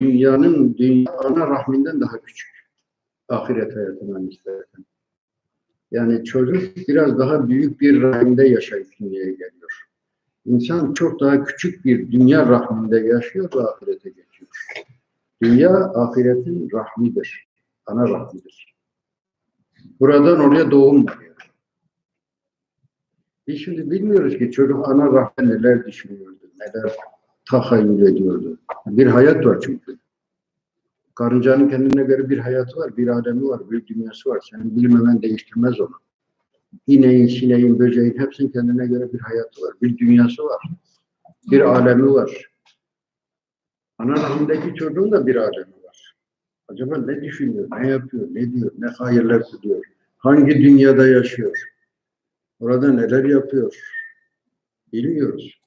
dünyanın dünya ana rahminden daha küçük. Ahiret hayatına nispeten. Yani çocuk biraz daha büyük bir rahimde yaşayıp dünyaya geliyor. İnsan çok daha küçük bir dünya rahminde yaşıyor ve ahirete geçiyor. Dünya ahiretin rahmidir. Ana rahmidir. Buradan oraya doğum var. Yani. Biz şimdi bilmiyoruz ki çocuk ana rahminde neler düşünüyordu, neler tahayyül ediyordu. Bir hayat var çünkü. Karıncanın kendine göre bir hayatı var, bir alemi var, bir dünyası var. Senin bilmemen değiştirmez onu. İneğin, sineğin, böceğin hepsinin kendine göre bir hayatı var, bir dünyası var. Bir alemi var. Ana rahmindeki çocuğun da bir alemi var. Acaba ne düşünüyor, ne yapıyor, ne diyor, ne hayırlar kuruyor, hangi dünyada yaşıyor, orada neler yapıyor bilmiyoruz.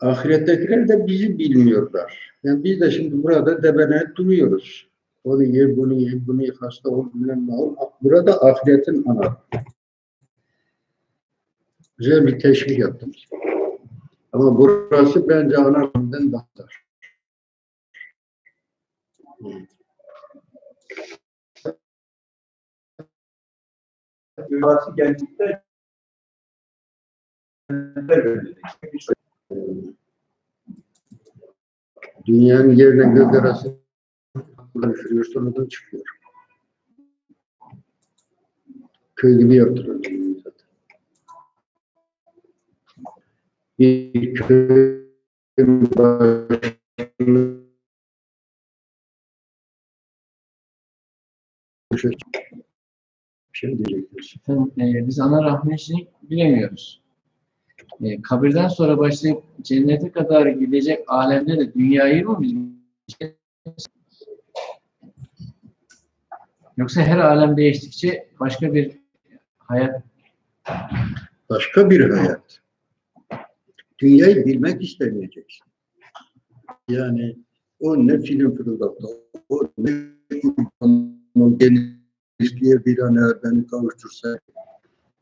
Ahirettekiler de bizi bilmiyorlar. Yani biz de şimdi burada debene duruyoruz. Onu ye, bunu ye, bunu ye, hasta ol, bilmem ne ol. Burada ahiretin ana. Güzel bir teşvik yaptım. Ama burası bence ana rahmden daha dar. Burası gerçekten Dünyanın yerine gök arası konuşuyor, sonradan çıkıyor. Köy gibi yaptılar zaten. Bir köy şey diyecektiniz. Efendim, e, biz ana rahmetini bilemiyoruz. E, kabirden sonra başlayıp cennete kadar gidecek alemde de dünyayı mı bileceğiz? Yoksa her alem değiştikçe başka bir hayat Başka bir hayat. Dünyayı bilmek istemeyeceksin. Yani o ne film fırıldattı, o ne genişliğe bir an eğer beni kavuştursa,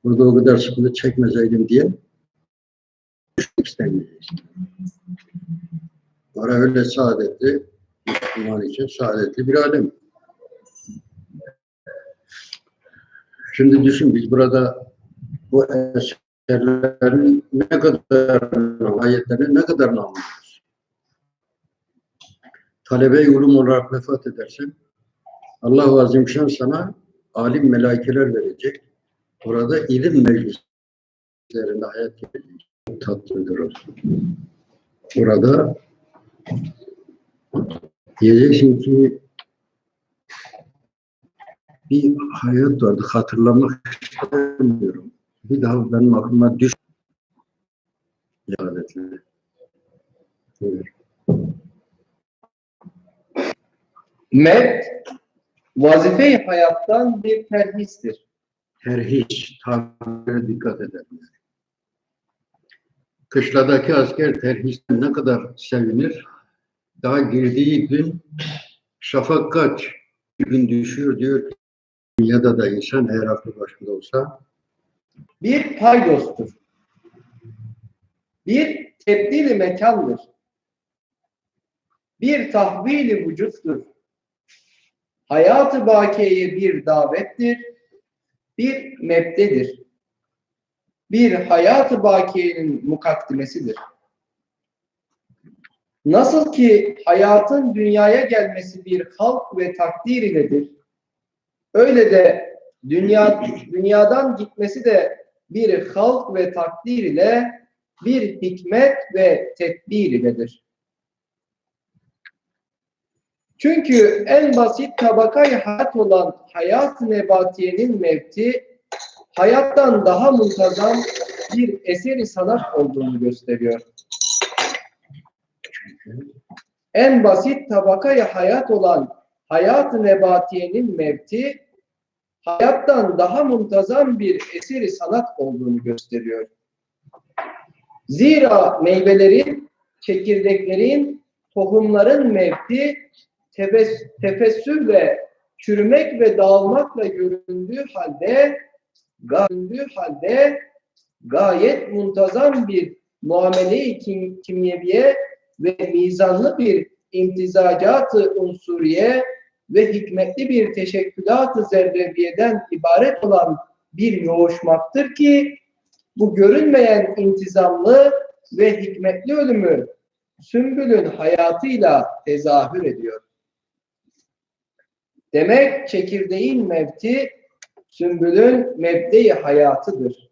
burada o kadar sıkıntı çekmeseydim diye düşünmek istemeyeceksin. Bana öyle saadetli, Müslüman için saadetli bir alem. Şimdi düşün biz burada bu eserlerin ne kadar ayetlerini ne kadar anlıyoruz. Talebe-i ulum olarak vefat edersen Allah-u Azimşan sana alim melaikeler verecek. Burada ilim meclislerinde hayat gelecek. Tatlıdır o. Burada diyeceksin ki bir hayat vardı. Hatırlamak istemiyorum. Bir daha benim aklıma düş. Evet. Mevt, vazife-i hayattan bir terhistir. Terhiç, tabire dikkat edenler. Kışladaki asker terhisten ne kadar sevinir? Daha girdiği gün şafak kaç gün düşüyor diyor ki dünyada da insan her aklı başında olsa Bir paydostur. Bir tebdili mekandır. Bir tahvili vücuttur. Hayatı bakiyeye bir davettir. Bir mebdedir. Bir hayatı bakiyenin mukaddimesidir. Nasıl ki hayatın dünyaya gelmesi bir halk ve takdir iledir. Öyle de dünya dünyadan gitmesi de bir halk ve takdir ile bir hikmet ve tedbir iledir. Çünkü en basit tabakayı hayat olan hayat-ı nebatiyenin mevti hayattan daha muntazam bir eseri sanat olduğunu gösteriyor. En basit tabakayı hayat olan hayat-ı nebatiyenin mevti hayattan daha muntazam bir eseri sanat olduğunu gösteriyor. Zira meyvelerin, çekirdeklerin, tohumların tebes, tefessür ve çürümek ve dağılmakla göründüğü halde göründüğü halde gayet muntazam bir muamele-i kim, kimyeviye ve mizanlı bir imtizacatı unsuriye ve hikmetli bir teşekkülat-ı zerreviyeden ibaret olan bir yoğuşmaktır ki bu görünmeyen intizamlı ve hikmetli ölümü sümbülün hayatıyla tezahür ediyor. Demek çekirdeğin mevti sümbülün mebde-i hayatıdır.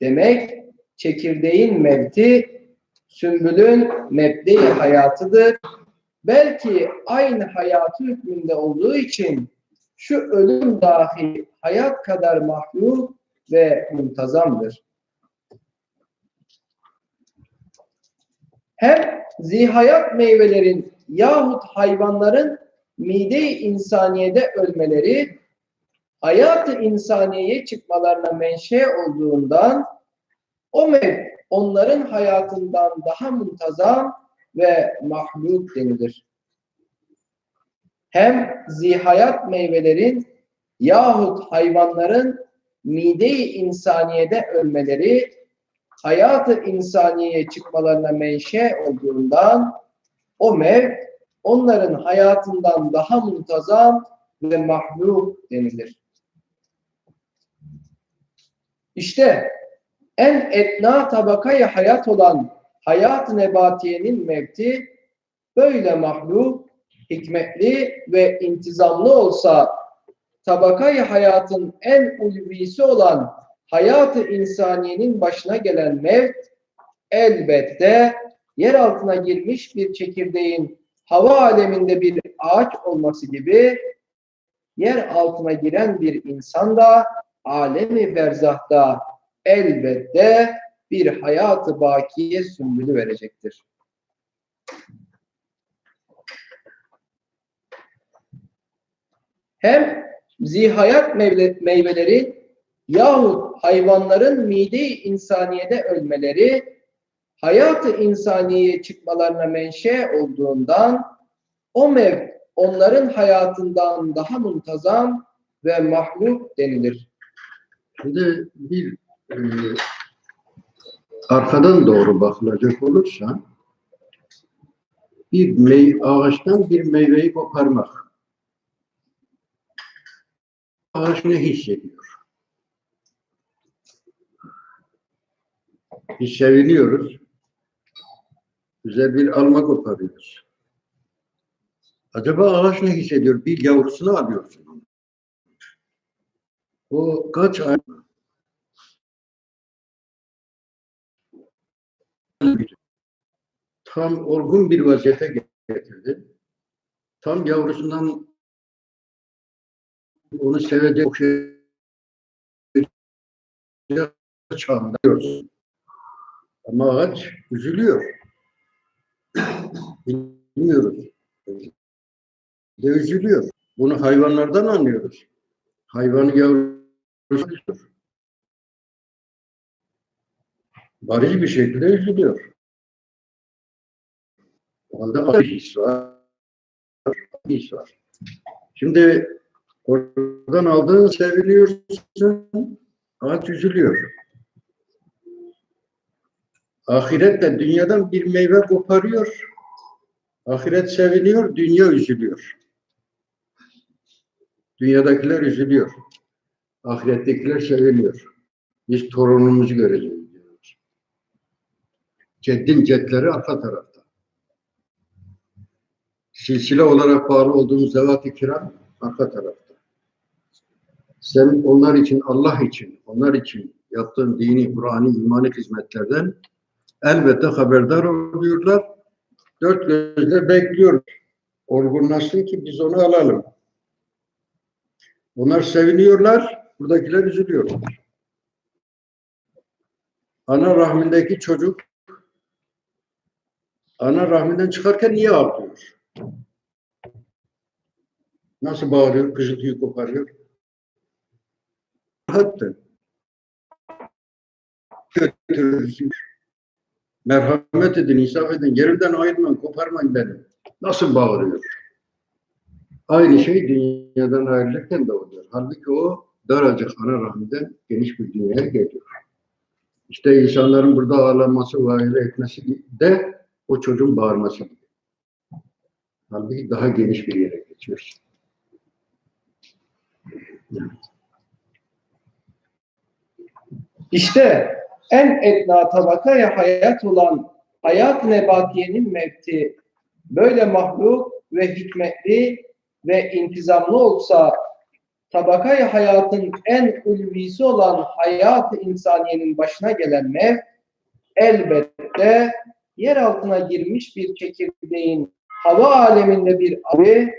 Demek çekirdeğin mevti sümbülün mebde-i hayatıdır. Belki aynı hayatı hükmünde olduğu için şu ölüm dahi hayat kadar mahluk ve muntazamdır. Hem zihayat meyvelerin yahut hayvanların mide-i insaniyede ölmeleri hayat-ı insaniyeye çıkmalarına menşe olduğundan o mev onların hayatından daha muntazam ve mahluk denilir. Hem zihayat meyvelerin yahut hayvanların mide-i insaniyede ölmeleri hayat-ı insaniyeye çıkmalarına menşe olduğundan o mev onların hayatından daha muntazam ve mahluk denilir. İşte en etna tabakayı hayat olan hayat-ı nebatiyenin mevti böyle mahluk, hikmetli ve intizamlı olsa tabakayı hayatın en ulvisi olan hayat-ı insaniyenin başına gelen mevt elbette yer altına girmiş bir çekirdeğin hava aleminde bir ağaç olması gibi yer altına giren bir insan da alemi berzahta elbette bir hayatı bakiye sümbülü verecektir. Hem zihayat meyve- meyveleri yahut hayvanların mide-i insaniyede ölmeleri hayatı insaniyeye çıkmalarına menşe olduğundan o mev onların hayatından daha muntazam ve mahluk denilir. Şimdi bir e, arkadan doğru bakılacak olursa bir mey ağaçtan bir meyveyi koparmak. Ağaç ne hissediyor? Biz seviniyoruz. Güzel bir alma koparıyoruz. Acaba ağaç ne hissediyor? Bir yavrusunu alıyorsun. O kaç ay tam olgun bir vaziyete getirdi. Tam yavrusundan onu sevecek çağında diyoruz. Ama ağaç üzülüyor. Bilmiyoruz. De üzülüyor. Bunu hayvanlardan anlıyoruz. Hayvanı yavrusu bariz bir şekilde üzülüyor. Onda bir his var. Bir his var. Şimdi oradan aldığın seviliyorsun, ağaç üzülüyor. Ahirette dünyadan bir meyve koparıyor. Ahiret seviniyor, dünya üzülüyor. Dünyadakiler üzülüyor. Ahirettekiler seviniyor. Biz torunumuzu göreceğiz diyoruz. Ceddin cetleri arka tarafta. Silsile olarak bağlı olduğumuz zevat-ı kiram arka tarafta. Sen onlar için, Allah için, onlar için yaptığın dini, Kur'an'ı, imani hizmetlerden elbette haberdar oluyorlar. Dört gözle bekliyor. Olgunlaşsın ki biz onu alalım. Onlar seviniyorlar, buradakiler üzülüyorlar. Ana rahmindeki çocuk ana rahminden çıkarken niye ağlıyor? Nasıl bağırıyor, kıcırtıyı koparıyor? Hatta götürürsün. Merhamet edin, insaf edin, yerimden ayırmayın, koparmayın beni. Nasıl bağırıyor? Aynı şey dünyadan ayrılırken de oluyor. Halbuki o daracık ana rahminden geniş bir dünyaya geliyor. İşte insanların burada ağlaması, vahile etmesi de o çocuğun bağırması. Halbuki daha geniş bir yere geçiyoruz. İşte en etna tabakaya hayat olan hayat nebatiyenin mevti böyle mahluk ve hikmetli ve intizamlı olsa tabakaya hayatın en ulvisi olan hayat insaniyenin başına gelen mev elbette yer altına girmiş bir çekirdeğin hava aleminde bir abi